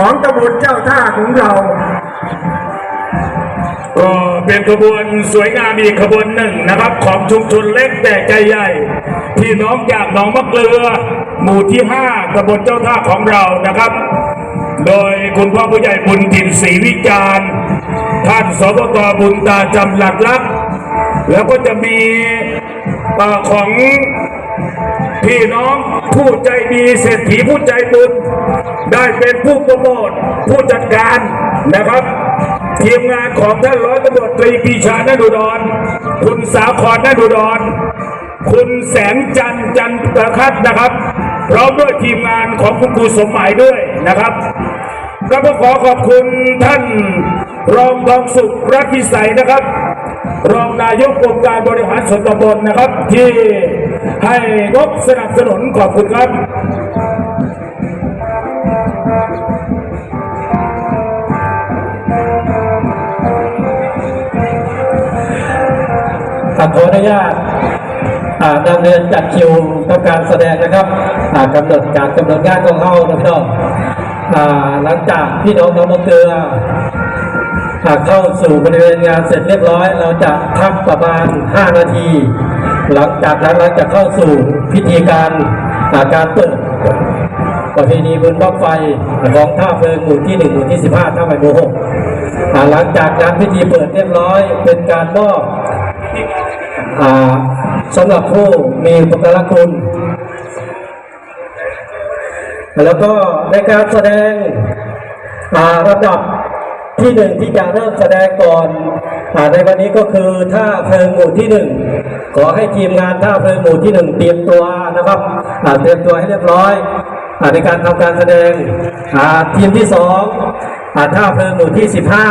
ของตำบลเจ้าท่าของเราก็เป็นขบวนสวยงามอีกขบวนหนึ่งนะครับ ของชุมชนเล็กแต่ใจใหญ่พี่น้องจากหนองมะเกลือ หมู่ที่5ตำบลเจ้าท่าของเรานะครับ โดยคุณพ่อผู้ใหญ่บุญถิ่นศรีวิจารณ์ท่านสบกบุญตาจำหลักลักแล้วก็จะมี เอ่อของพี่น้องผู้ใจดีเศรษฐีผู้ใจบุญ ได้เป็นผู้โปรโมทผู้จัดการนะครับทีมงานของท่านร้อยตำรวจตรีปีชานาดุดร คุณสาครนาดุดร คุณแสงจันจันทร์คัดนะครับพร้อมด้วยทีมงานของคุณครูสมหมายด้วยนะครับก็ขอขอบคุณท่านรองทองสุขรัฐพิสัยนะครับ รองนายกองค์การบริหารส่วนตำบลนะครับ ที่ให้งบสนับสนุนขอบคุณครับขออนุญาตอ่าดำเนินจัดคิวทำการแสดงนะครับอ่ากำหนดการกำหนดงานของเขานะพี่น้องอ่าหลังจากพี่น้องน้องมะเกลือ อ่าเข้าสู่บริเวณงานเสร็จเรียบร้อย เราจะพักประมาณ 5 นาที หลังจากนั้นเราจะเข้าสู่พิธีการาการเปิดประเพณีบุญบ้างไฟของท่าเพลิงหมู่ที่หนึ่งหมู่ที่สิบห้าท่าใหม่หมู่หกหลังจากนั้นพิธีเปิดเรียบร้อยเป็นการมอบสำหรับผู้มีบุคลคุณ แล้วก็ในการแสดงระดับ ที่หนึ่งที่จะเริ่มแสดงก่อนในวันนี้ก็คือท่าเพลิงหมู่ที่หนึ่งขอให้ทีมงานท่าเพลิงหมู่ที่หนึ่งเตรียมตัวนะครับเตรียมตัวให้เรียบร้อยในการทำการแสดงทีมที่สองท่าเพลิงหมู่ที่สิบห้า